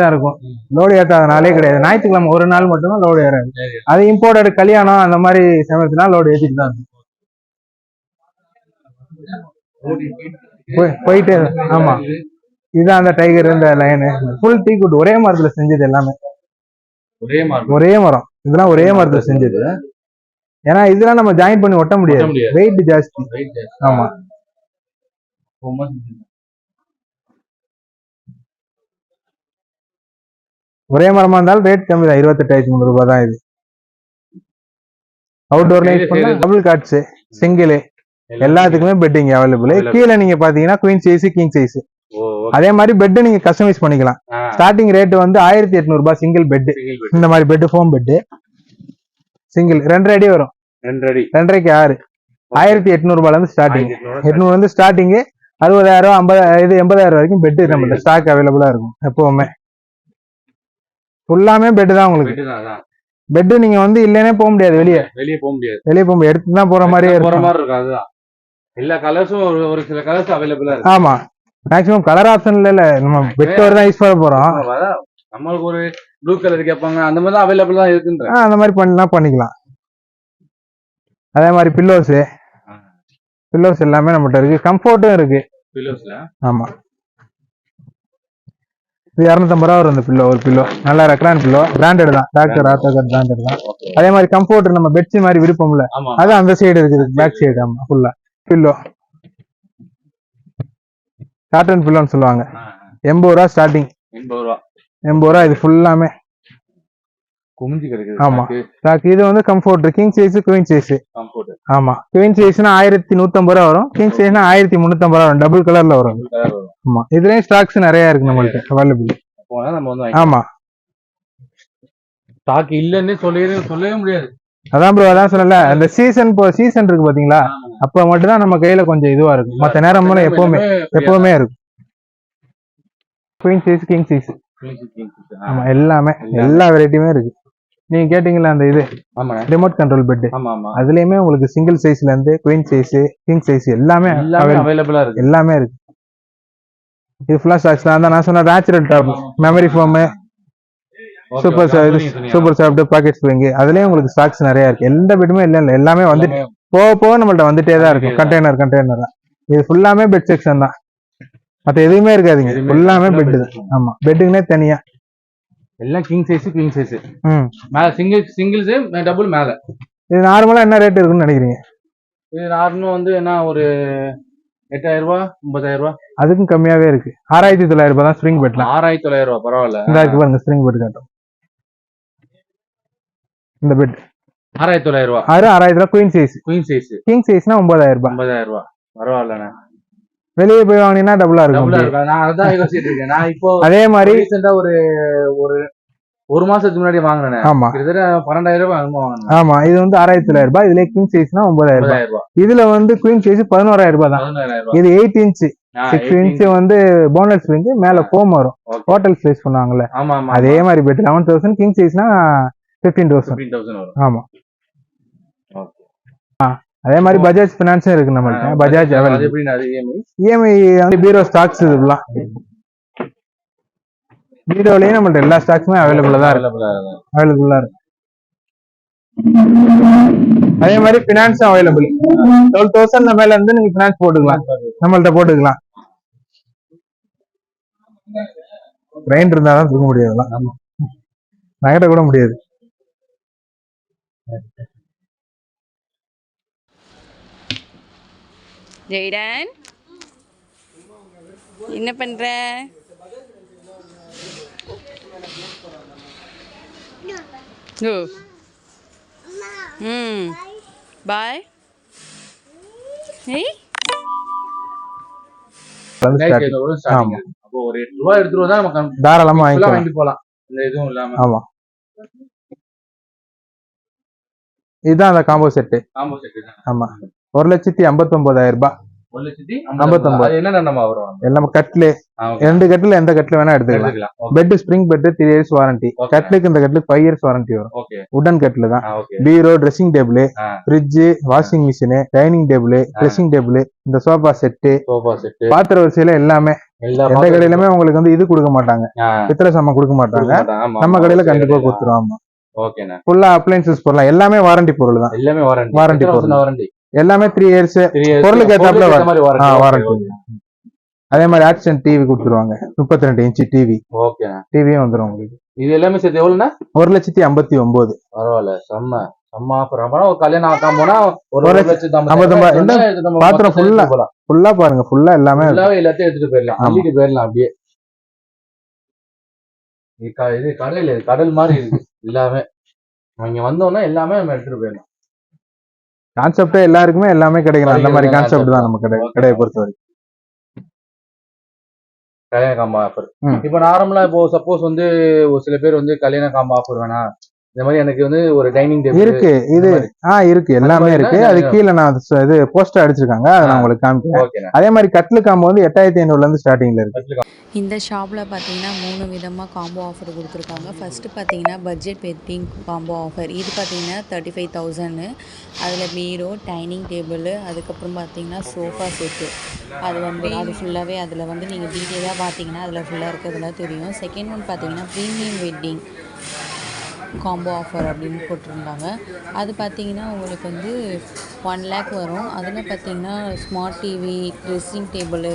தான் இருக்கும். லோடு ஏத்தாத நாளே கிடையாது. ஞாயிற்றுக்கிழமை ஒரு நாள் மட்டும்தான் லோடு ஏறாது. அது இம்போர்ட்டட் கல்யாணம் அந்த மாதிரி சமயத்துனா லோடு ஏற்றிட்டு தான் இருக்கும். போய்- போயிட்டே. ஆமா. இதுதான் அந்த டைகர் இந்த லைனு ஃபுல் டீ குட் ஒரே மரத்துல செஞ்சது எல்லாமே. ஒரே மாதிரி ஒரே மரம். இதெல்லாம் ஒரே மரத்துல செஞ்சது. ஏன்னா இதெல்லாம் நம்ம ஜாயின் பண்ணி ஒட்ட முடியாது. வெயிட் ஜாஸ்தி. ஆமா. ஒரே மரமா இருந்தாலும் ரேட் கம்மி தான். இருபத்தெட்டாயிரத்தி முந்நூறு ரூபாய் தான் இது. அவுட்டோர்ல யூஸ் பண்ணா டபுள் காட்ஸ் சிங்கிள் எல்லாத்துக்குமே பெட்டிங் அவைலபிள் Available. கீழே நீங்க பாத்தீங்கன்னா குயின் சைஸ் கிங் சைஸ் அதே மாதிரி பெட் நீங்க கஸ்டமைஸ் பண்ணிக்கலாம். ஸ்டார்டிங் ரேட் வந்து ஆயிரத்தி எட்நூறு ரூபாய் சிங்கிள் பெட் இந்த மாதிரி பெட் ஃபோம் பெட் சிங்கிள் ரெண்டரை அடி வரும். ரெண்டரைக்கு ஆறு. ஆயிரத்தி எட்நூறு ரூபாய்ல இருந்து ஸ்டார்டிங் எட்நூறு வந்து ஸ்டார்டிங் அறுபதாயிரம் ஐம்பதாயிரம் இது எண்பதாயிரம் வரைக்கும் பெட் நம்ம ஸ்டாக் அவைலபிளா இருக்கும் எப்பவுமே. ஃபுல்லாமே பெட் தான் உங்களுக்கு. பெட் நீங்க வந்து இல்லைன்னே போக முடியாது வெளியே. வெளியே போக முடியாது. வெளியே போக முடியாது. எடுத்து தான் போற மாதிரியே போற மாதிரி இருக்கும் அதுதான். எல்லா கலர்ஸும் ஒரு ஒரு சில கலர்ஸ் அவைலபிளா இருக்கு. ஆமா. மேக்ஸிமம் கலர் ஆப்ஷன்ல இல்ல நம்ம பெட் வரை தான் யூஸ் பண்ண போறோம். நம்மளுக்கு ஒரு ப்ளூ கலர் கேட்பாங்க அந்த மாதிரி தான் அவைலபிள் தான் இருக்குன்ற. அந்த மாதிரி பண்ணலாம் பண்ணிக்கலாம். அதே மாதிரி பில்லோஸ் பில்லோஸ் எல்லாமே நம்மகிட்ட இருக்கு. கம்ஃபர்ட்டும் இருக்கு. பில்லோஸ்ல ஆமா. இது இரநூத்தம்பது ரூபா வரும் இந்த பில்லோ ஒரு பில்லோ நல்லா ரெக்ரான் பில்லோ பிராண்டட் தான். டாக்டர் ஆத்தோகர் பிராண்டட் தான். அதே மாதிரி கம்ஃபர்ட் நம்ம பெட்ஷீட் மாதிரி விருப்பம்ல. அது அந்த சைடு இருக்குது. பேக் சைடு ஆமா. ஃபுல்லா பில்லோ காட்டன் பில்லோன்னு சொல்லுவாங்க. எண்பது ரூபா ஸ்டார்டிங் எண்பது ரூபா. எண்பது ரூபா இது ஃபுல்லாமே குமிஞ்சு கிடைக்குது. ஆமா. ஸ்டாக் இது வந்து comfort king size queen size comfort ஆமா. குயின் சைஸ்னா ஆயிரத்தி நூத்தம்பது ரூபா வரும். கிங் சைஸ்னா ஆயிரத்தி முந்நூத்தம்பது ரூபா வரும். டபுள் கலர்ல வரும். ஆமா. இதுலயும் ஸ்டாக்ஸ் நிறைய இருக்கு நம்மள்ட்ட அவைலபிள் போனா நம்ம வந்து ஆமா. ஸ்டாக் இல்லன்னு சொல்லவே சொல்லவே முடியாது. அதான் ப்ரோ அதான் சொல்லல அந்த சீசன் இப்போ சீசன் இருக்கு பாத்தீங்களா? அப்ப மட்டும் தான் நம்ம கையில கொஞ்சம் இதுவா இருக்கும் மத்த நேரம் எப்பவுமே எப்பவுமே இருக்கும் குயின் சைஸ் கிங் சைஸ் ஆமா எல்லாமே எல்லா வெரைட்டியுமே இருக்கு. நீங்க கேட்டீங்களா அந்த இது? ஆமா ரிமோட் கண்ட்ரோல் பெட் ஆமா ஆமா. அதுலயுமே உங்களுக்கு சிங்கிள் சைஸ்ல இருந்து குயின் சைஸ் கிங் சைஸ் எல்லாமே. அவைலபிளா இருக்கு. எல்லாமே இருக்கு. இது ஃபுல்லா ஸ்டாக்ஸ் தான். நான் சொன்ன natural top memory foam super சொன்னீங்க. சூப்பர் சாஃப்ட் பாக்கெட் ஸ்ப்ரிங் அதுலயும் உங்களுக்கு ஸ்டாக்ஸ் நிறைய இருக்கு. எந்த பெட்டுமே இல்ல இல்ல. எல்லாமே வந்து போக போக நம்மள்ட்ட வந்துட்டே தான் இருக்கும். கண்டெய்னர் கண்டெய்னர் தான் இது ஃபுல்லாமே பெட் செக்ஷன் தான். மத்த எதுவுமே இருக்காதுங்க. ஃபுல்லாமே பெட் தான். ஆமா. பெட்டுக்குனே தனியா. எல்லாம் கிங் சைஸ் கிங் சைஸ் ம். மேல சிங்கிள் சிங்கிள்ஸ் டபுள் மேல. இது நார்மலா என்ன ரேட் இருக்குன்னு நினைக்கிறீங்க? இது நார்மல் வந்து என்ன ஒரு எட்டாயிரம் ரூபாய் ஒன்பதாயிரம் ரூபாய் அதுக்கும் கம்மியாவே இருக்கு. ஆறாயிரத்தி தொள்ளாயிரம் ரூபாய் தான் ஸ்ப்ரிங் பெட்லாம் ஆறாயிரத்தி தொள்ளாயிரம் ரூபாய் பரவாயில்ல. இந்த இருக்கு பாருங்க ஸ்ப்ரிங் பெட் காட்டும். இந்த பெட் ஆறாயிரத்தி தொள்ளாயிரம் ரூபாய் ஆறு ஆறாயிரத்தி ரூபாய் queen size queen size king சைஸ்னா ஒன்பதாயிரம் ரூபாய் ஒன்பதாயிரம் ரூபாய் பரவாயில்லண்ணே. வெளியே போய் வாங்கினீங்கன்னா டபுளா இருக்கும் நான் அதான் யோசிச்சுட்டு இருக்கேன். நான் இப்போ அதே மாதிரி ரீசெண்டா ஒரு ஒரு ஒரு மாசத்துக்கு முன்னாடி வாங்கினேன். ஆமா. கிட்டத்தட்ட பன்னெண்டாயிரம் ரூபாய் வாங்கினேன். ஆமா இது வந்து ஆறாயிரத்தி தொள்ளாயிரம் ரூபாய் இதுல கிங் சைஸ்னா ஒன்பதாயிரம் ரூபாய். இதுல வந்து குயின் சைஸ் பதினோராயிரம் ரூபாய் தான். இது எயிட் இன்ச் சிக்ஸ் 18. இன்ச் வந்து போனஸ் ஸ்ப்ரிங் மேல ஃபோம் வரும். ஹோட்டல் ஸ்லைஸ் பண்ணுவாங்கல்ல அதே மாதிரி பெட் லெவன் தௌசண்ட் கிங் சைஸ்னா ஃபிஃப்டீன் தௌசண்ட் ஆமா. அதே மாதிரி பஜாஜ் பினான்ஸும் இருக்கு நம்மள்ட்ட. பஜாஜ் E இஎம்ஐ இஎம்ஐ வந்து பீரோ ஸ்டாக்ஸ் இதெல்லாம் பீரோலயும் நம்மள்ட்ட எல்லா ஸ்டாக்ஸுமே அவைலபிளா தான் இருக்கு. அவைலபிளா இருக்கு. அதே மாதிரி பினான்ஸும் அவைலபிள் டுவெல் தௌசண்ட் மேல இருந்து நீங்க பினான்ஸ் போட்டுக்கலாம். நம்மள்ட்ட போட்டுக்கலாம். கிரைண்ட் இருந்தா தான் தூக்க முடியாதுலாம் நகட்ட கூட முடியாது. ஜெய்டன் என்ன பண்ற? ஓ. ம். பாய். ஏய். அப்போ ஒரு எட்டு வந்தா நம்ம full தாராளமா வாங்கிட்டு போலாம். இந்த இதுவும் இல்லாம. ஆமா. இதுதான் அந்த காம்போ செட்டு காம்போ செட் ஆமா. ஒரு லட்சத்தி ஐம்பத்தொன்பதாயிரம் ரூபாய். ஒரு லட்சத்தி ஐம்பத்தொன்பது. நம்ம வரும் கட்லு ரெண்டு கட்டில் எந்த கட்டில் வேணா எடுத்துக்கலாம். Bed spring bed three years warranty. கட்லுக்கு இந்த கட்லுக்கு ஃபைவ் இயர்ஸ் வாரண்டி வரும். உடன் கட்டில் தான். பீரோ dressing table. Fridge washing machine dining table dressing table இந்த சோஃபா செட்டு சோஃபா செட் பாத்திர வரிசையில எல்லாமே. எல்லா எந்த கடையிலுமே உங்களுக்கு வந்து இது கொடுக்க மாட்டாங்க. ஆ, பித்தளை சாமான் கொடுக்க மாட்டாங்க. நம்ம. கடையில கண்டிப்பா ஓகேண்ணா ஃபுல்லா அப்ளைன்சஸ் பொருள் எல்லாமே வாரண்டி பொருள் தான். எல்லாமே வாரண்டி எத்தனை பொருள். வாரண்டி எல்லாமே த்ரீ இயர்ஸ். பொருளுக்கு ஏத்தாப்புல வாரண்டி அதே மாதிரி ஆக்ஷன் டிவி கொடுத்துருவாங்க. முப்பத்தி ரெண்டு இன்ச்சு டிவி ஓகேண்ணா டிவியும் வந்துடும் உங்களுக்கு. இது எல்லாமே சேர்த்து எவ்வளவுண்ணா ஒரு லட்சத்தி ஐம்பத்தி ஒன்பது பரவாயில்ல. செம்ம. செம்ம ஆஃபர் ஒரு கல்யாணம் ஆக்காம போனா ஒரு லட்சத்தி நம்ம பாத்திரம் போலாம். ஃபுல்லா பாருங்க. ஃபுல்லா எல்லாமே எல்லாத்தையும் எடுத்துட்டு போயிடலாம். அள்ளிட்டு போயிடலாம் அப்படியே. இது கடல் கடல் மாதிரி இருக்கு. எல்லாமே. இங்க வந்தோம்னா எல்லாமே நம்ம எடுத்துட்டு போயிடலாம். கான்செப்டே எல்லாருக்குமே எல்லாமே கிடைக்கலாம் அந்த மாதிரி கான்செப்ட் தான் நம்ம கடை. கடையை பொறுத்த வரைக்கும். கல்யாண காம்போ ஆஃபர். இப்போ நார்மலா இப்போ சப்போஸ் வந்து ஒரு சில பேர் வந்து கல்யாண காம்போ ஆஃபர் வேணாம். இந்த மாதிரி எனக்கு வந்து ஒரு டைனிங் டேபிள் இருக்கு இது ஆ இருக்கு. எல்லாமே இருக்கு. அது கீழே நான் அது- இது போஸ்டர் அடிச்சிருக்காங்க. அதை நான் உங்களுக்கு காமிக்கிறேன். அதே மாதிரி கட்லு காம்போ வந்து எட்டாயிரத்தி ஐநூறுல இருந்து ஸ்டார்டிங்ல இருக்கு. இந்த ஷாப்பில் பார்த்தீங்கன்னா மூணு விதமாக காம்போ ஆஃபர் கொடுத்துருக்காங்க. ஃபஸ்ட்டு பார்த்தீங்கன்னா பட்ஜெட் வெட்டிங் காம்போ ஆஃபர் இது பார்த்தீங்கன்னா தேர்ட்டி ஃபைவ் தௌசண்ட்னு அதில் பீரோ டைனிங் டேபிள் அதுக்கப்புறம் பார்த்தீங்கன்னா சோஃபா செட்டு அது வந்து அது ஃபுல்லாகவே அதில் வந்து நீங்கள் டீட்டெயிலாக பார்த்தீங்கன்னா அதில் ஃபுல்லாக இருக்கிறதுலாம் தெரியும். செகண்ட் ஒன் பார்த்தீங்கன்னா ப்ரீமியம் வெட்டிங் காம்போ ஆஃபர் அப்படின்னு போட்டிருந்தாங்க. அது பார்த்தீங்கன்னா உங்களுக்கு வந்து ஒன் லேக் வரும். அதில் பார்த்தீங்கன்னா ஸ்மார்ட் டிவி ட்ரெஸ்ஸிங் டேபிள்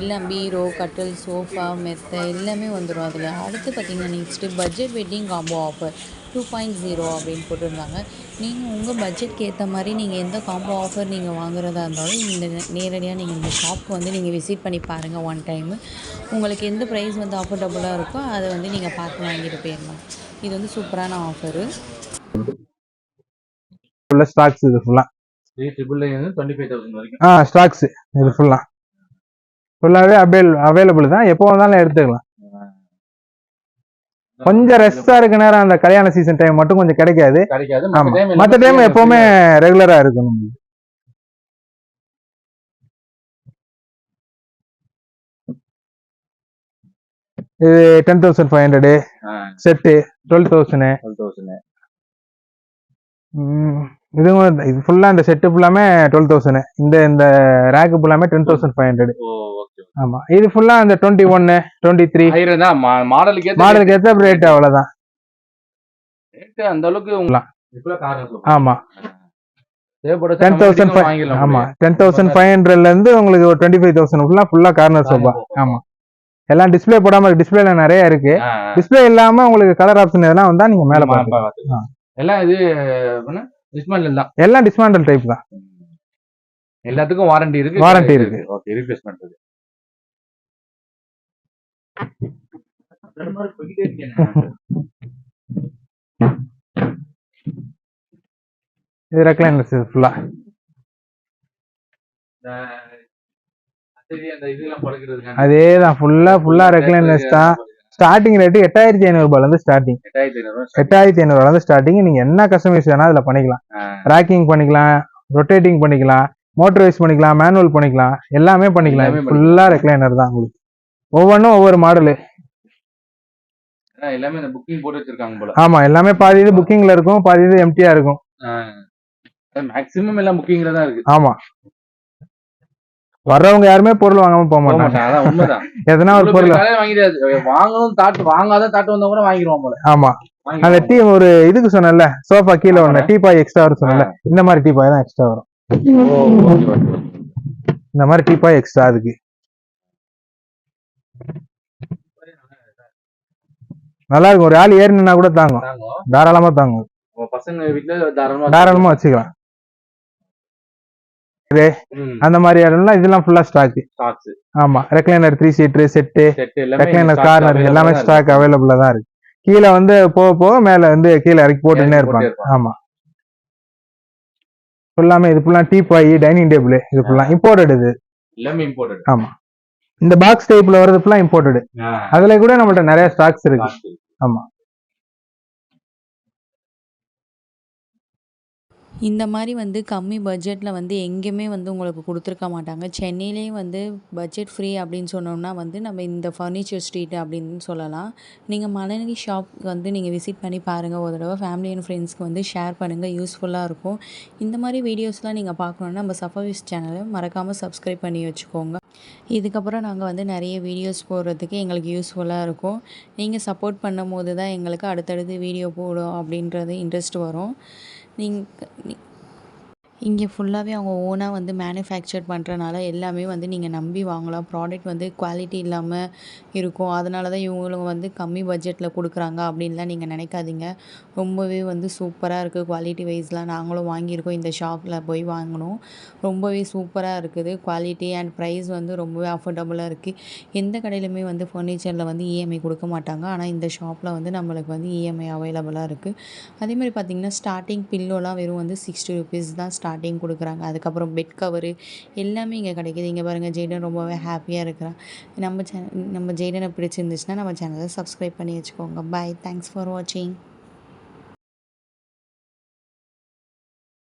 எல்லாம் பீரோ கட்டில் சோஃபா மெத்தை எல்லாமே வந்துடும் அதில். அடுத்து பார்த்தீங்கன்னா next budget wedding combo offer two point zero அப்படின்னு போட்டிருந்தாங்க. நீங்கள் உங்கள் பட்ஜெட்க்கு ஏற்ற மாதிரி நீங்கள் எந்த காம்போ ஆஃபர் நீங்கள் வாங்குறதா இருந்தாலும் இந்த நேரடியாக நீங்கள் இந்த ஷாப்க்கு வந்து நீங்கள் விசிட் பண்ணி பாருங்கள் ஒன் டைமு உங்களுக்கு எந்த ப்ரைஸ் வந்து அஃபோர்டபுளாக இருக்கோ அதை வந்து நீங்கள் பார்த்து வாங்கிட்டு போயிடலாம். இது வந்து சூப்பரான ஆஃபரு. ஃபுல்லா ஸ்டாக்ஸ் இது ஃபுல்லா ஆ. ஸ்டாக்ஸ் இது ஃபுல்லா ஃபுல்லாவே அவைல் அவைலபிள் தான். எப்போ வந்தாலும் எடுத்துக்கலாம். கொஞ்சம் ரெஸ்டா இருக்க நேரம் அந்த கல்யாண சீசன் டைம் மட்டும் கொஞ்சம் கிடைக்காது. மற்ற டைம் எப்பவுமே ரெகுலரா இருக்கும் இது ten thousand five hundred set twelve thousand twelve thousand இதுவும் இது ஃபுல்லா இந்த செட்டு ஃபுல்லாமே டுவெல் தௌசண்ட் இந்த இந்த ரேக்கு ஃபுல்லாமே டென் தௌசண்ட் ஃபைவ் ஹண்ட்ரட் ஆமா. இது ஃபுல்லா இந்த டுவெண்ட்டி ஒன்னு டுவெண்ட்டி த்ரீ மாடலுக்கு மாடலுக்கு ஏற்ற ரேட் அவ்வளவுதான். அந்த அளவுக்கு ஆமா. டென் தௌசண்ட் ஆமா. டென் தௌசண்ட் ஃபைவ் ஹண்ட்ரட்ல இருந்து உங்களுக்கு ஒரு டுவெண்ட்டி ஃபைவ் தௌசண்ட் ஃபுல்லா ஃபுல்லா கார்னர் சோஃபா ஆமா. எல்லாம் டிஸ்ப்ளே போடாம டிஸ்பிளேல நிறைய இருக்கு. டிஸ்ப்ளே இல்லாம உங்களுக்கு கலர் ஆப்ஷன் இதெல்லாம் வந்தா நீங்க மேல பாக்கலாம். எல்லாம் இது டிஸ்மெண்ட் தான். எல்லாம் டிஸ்மாண்டல் டைப் தான். எல்லாத்துக்கும் வாரண்டி இருக்கு. Warranty இருக்கு. ஓகே ரீப்ளேஸ் பண்றது. இது ரெக்லைனர்ஸ் ஃபுல்லா சரி அந்த இதெல்லாம் படுக்கிறதுக்கு அதே தான் ஃபுல்லா ஃபுல்லா ரெக்லைனர்ஸ் தான் ஸ்டார்டிங் ரேட் எட்டாயிரத்தி ஐநூறு ரூபாய்ல இருந்து ஸ்டார்டிங் எட்டாயிரத்தி ஐநூறு எட்டாயிரத்தி ஐநூறு ரூபாய்ல இருந்து ஸ்டார்டிங் நீங்க என்ன கஸ்டமைஸ் வேணா அதுல பண்ணிக்கலாம். ரேக்கிங் பண்ணிக்கலாம் ரொட்டேட்டிங் பண்ணிக்கலாம் மோட்டரைஸ் பண்ணிக்கலாம் மேனுவல் பண்ணிக்கலாம். எல்லாமே பண்ணிக்கலாம். ஃபுல்லா ரெக்லைனர் தான் உங்களுக்கு. ஒவ்வொன்றும் ஒவ்வொரு மாடலு எல்லாமே இந்த புக்கிங் போட்டு வச்சிருக்காங்க போல. ஆமா எல்லாமே பாதி இது புக்கிங்ல இருக்கும் பாதி இது எம்டியா இருக்கும். மேக்ஸிமம் எல்லாம் புக்கிங்ல தான் இருக்கு. ஆமா. வர்றவங்க யாருமே பொருள் வாங்காம போக மாட்டாங்க. எதனா ஒரு பொருள் வாங்கணும் தாட்டு வாங்காத தாட்டு வந்தா கூட வாங்கிடுவோம் போல. ஆமா. அந்த. டீ ஒரு இதுக்கு சொன்னேன்ல சோஃபா கீழே ஒண்ணு. டீ பாய் எக்ஸ்ட்ரா வரும் சொன்னேன்ல இந்த மாதிரி டீ பாய் தான் எக்ஸ்ட்ரா வரும். இந்த மாதிரி டீ பாய் எக்ஸ்ட்ரா அதுக்கு. நல்லா இருக்கும். ஒரு ஆள் ஏறினா கூட தாங்கும். தாராளமா தாங்கும். பசங்க வீட்டுல தாராளமா தாராளமா வச்சுக்கலாம். ம், அந்த மாதிரி இடம்லாம் இதெல்லாம் ஃபுல்லா ஸ்டாக் ஆமா recliner three seater set recliner corner எல்லாமே ஸ்டாக் அவைலபிளா தான் இருக்கு. கீழே வந்து போக போக மேல வந்து கீழே இறக்கி போட்டுன்னே இருப்பாங்க. ஆமா. ஃபுல்லாமே இது ஃபுல்லா டீ பாய் டைனிங் டேபிள் இது ஃபுல்லா இம்போர்ட்டட் இது. எல்லாமே imported. ஆமா. இந்த பாக்ஸ் டைப்ல வரது ஃபுல்லா இம்போர்ட்டட் அதுல கூட நம்மள்ட்ட நிறைய ஸ்டாக்ஸ் இருக்கு. ஆமா. இந்த மாதிரி வந்து கம்மி பட்ஜெட்டில் வந்து எங்கேயுமே வந்து உங்களுக்கு கொடுத்துருக்க மாட்டாங்க. சென்னையிலேயே வந்து பட்ஜெட் ஃப்ரீ அப்படின்னு சொன்னோம்னா வந்து நம்ம இந்த ஃபர்னிச்சர் ஸ்ட்ரீட் அப்படின்னு சொல்லலாம். நீங்கள் மலனி ஷாப் வந்து நீங்கள் விசிட் பண்ணி பாருங்கள் ஒரு தடவை ஃபேமிலி அண்ட் ஃப்ரெண்ட்ஸ்க்கு வந்து ஷேர் பண்ணுங்கள் யூஸ்ஃபுல்லாக இருக்கும். இந்த மாதிரி வீடியோஸ்லாம் நீங்கள் பார்க்கணுன்னா நம்ம சஃபவிஸ் சேனலை மறக்காமல் சப்ஸ்கிரைப் பண்ணி வச்சுக்கோங்க. இதுக்கப்புறம் நாங்கள் வந்து நிறைய வீடியோஸ் போடுறதுக்கு எங்களுக்கு யூஸ்ஃபுல்லாக இருக்கும். நீங்கள் சப்போர்ட் பண்ணும் போது தான் எங்களுக்கு அடுத்தடுத்து வீடியோ போடும் அப்படின்றது இன்ட்ரெஸ்ட் வரும். நீங்கள் இங்கே ஃபுல்லாகவே அவங்க ஓனாக வந்து மேனுஃபேக்சர் பண்ணுறனால எல்லாமே வந்து நீங்கள் நம்பி வாங்கலாம். ப்ராடக்ட் வந்து குவாலிட்டி இல்லாமல் இருக்கும். அதனால தான் இவங்களும் வந்து கம்மி பட்ஜெட்டில் கொடுக்குறாங்க அப்படின்லாம் நீங்கள் நினைக்காதீங்க. ரொம்பவே வந்து சூப்பராக இருக்குது குவாலிட்டி வைஸ்லாம் நாங்களும் வாங்கியிருக்கோம். இந்த ஷாப்பில் போய் வாங்கினோம். ரொம்பவே சூப்பராக இருக்குது. குவாலிட்டி அண்ட் ப்ரைஸ் வந்து ரொம்பவே அஃபோர்டபுளாக இருக்குது எந்த கடையிலுமே வந்து ஃபர்னிச்சரில் வந்து இஎம்ஐ கொடுக்க மாட்டாங்க. ஆனால் இந்த ஷாப்பில் வந்து நம்மளுக்கு வந்து இஎம்ஐ அவைலபிளாக இருக்குது அதே மாதிரி பார்த்திங்கன்னா ஸ்டார்டிங் பில்லோலாம் வெறும் வந்து சிக்ஸ்டி ருபீஸ் தான் ஸ்டார்டிங் கொடுக்குறாங்க. அதுக்கப்புறம் பெட் கவரு எல்லாமே இங்கே கிடைக்கிது. இங்கே பாருங்கள் ஜெய்டன் ரொம்பவே ஹாப்பியாக இருக்கிறான் நம்ம சேனல் நம்ம ஜெய்டனை பிடிச்சிருந்துச்சுன்னா நம்ம சேனலை சப்ஸ்கிரைப் பண்ணி வச்சுக்கோங்க. பாய் தேங்க்ஸ் ஃபார் வாட்சிங்